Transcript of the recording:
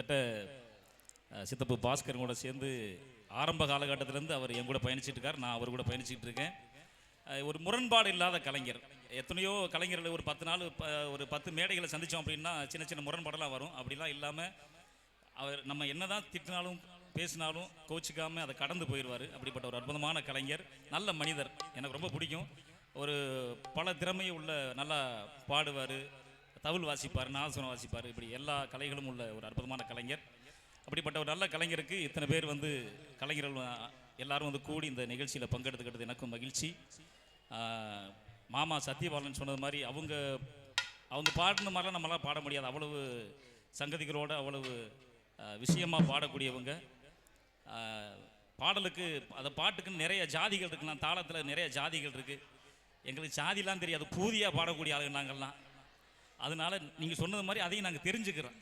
கிட்டத்தட்ட சித்தப்பு பாஸ்கர் கூட சேர்ந்து ஆரம்ப காலகட்டத்திலேருந்து அவர் என் கூட பயணிச்சிட்டு இருக்கார் நான் அவர் கூட பயணிச்சிட்டு இருக்கேன் ஒரு முரண்பாடு இல்லாத கலைஞர். எத்தனையோ கலைஞர்கள் ஒரு பத்து நாள் ஒரு பத்து மேடைகளை சந்தித்தோம் அப்படின்னா சின்ன சின்ன முரண்பாடெல்லாம் வரும். அப்படிலாம் இல்லாமல் அவர் நம்ம என்ன தான் திட்டினாலும் பேசினாலும் கோச்சிக்காமல் அதை கடந்து போயிடுவார். அப்படிப்பட்ட ஒரு அற்புதமான கலைஞர் நல்ல மனிதர். எனக்கு ரொம்ப பிடிக்கும். ஒரு பல திறமை உள்ள நல்லா பாடுவார். தவில் வாசிப்பார் நாசனம் வாசிப்பார். இப்படி எல்லா கலைகளும் உள்ள ஒரு அற்புதமான கலைஞர். அப்படிப்பட்ட ஒரு நல்ல கலைஞருக்கு இத்தனை பேர் வந்து கலைஞர்கள் எல்லாரும் வந்து கூடி இந்த நிகழ்ச்சியில் பங்கெடுத்துக்கிட்டது எனக்கும் மகிழ்ச்சி. மாமா சத்யபாலன் சொன்னது மாதிரி அவங்க அவங்க பாடின மாதிரிலாம் நம்மளால் பாட முடியாது. அவ்வளவு சங்கதிகளோடு அவ்வளவு விஷயமாக விஷயமா பாடக்கூடியவங்க. பாடலுக்கு அந்த பாட்டுக்குன்னு நிறைய ஜாதிகள் இருக்குண்ணா தாளத்தில் நிறைய ஜாதிகள் இருக்குது எங்களுக்கு ஜாதிலாம் தெரியாது. பூதியாக பாடக்கூடிய ஆளுங்க நாங்கள்லாம். அதனால நீங்கள் சொன்னது மாதிரி அதையும் நாங்கள் தெரிஞ்சுக்கிறோம்.